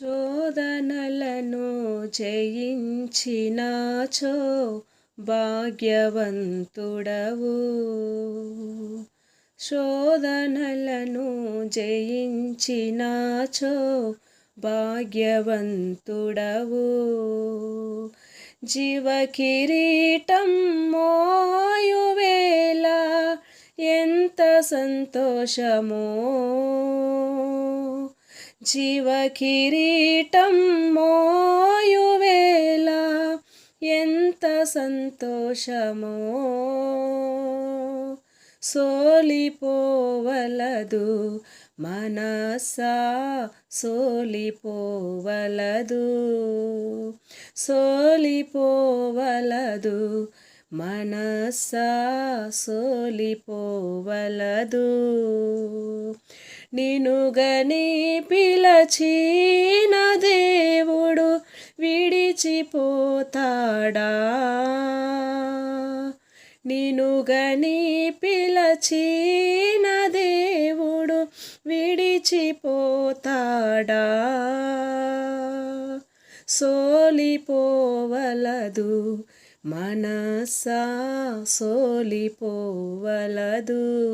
శోధనలను జయించినాచో భాగ్యవంతుడవు. శోధనలను జయించినాచో భాగ్యవంతుడవు. జీవకిరీటం మోయువేళ ఎంత సంతోషమో జీవకిరీటం మోయువేళ ఎంత సంతోషమో. సోలిపోవలదు మనసా సోలిపోవలదు. సోలిపోవలదు మనసా సోలిపోవలదు. నినుగని పిలచిన దేవుడు విడిచిపోతాడా? నినుగని పిలచిన దేవుడు విడిచిపోతాడా? సోలిపోవలదు మనసా సోలిపోవలదు.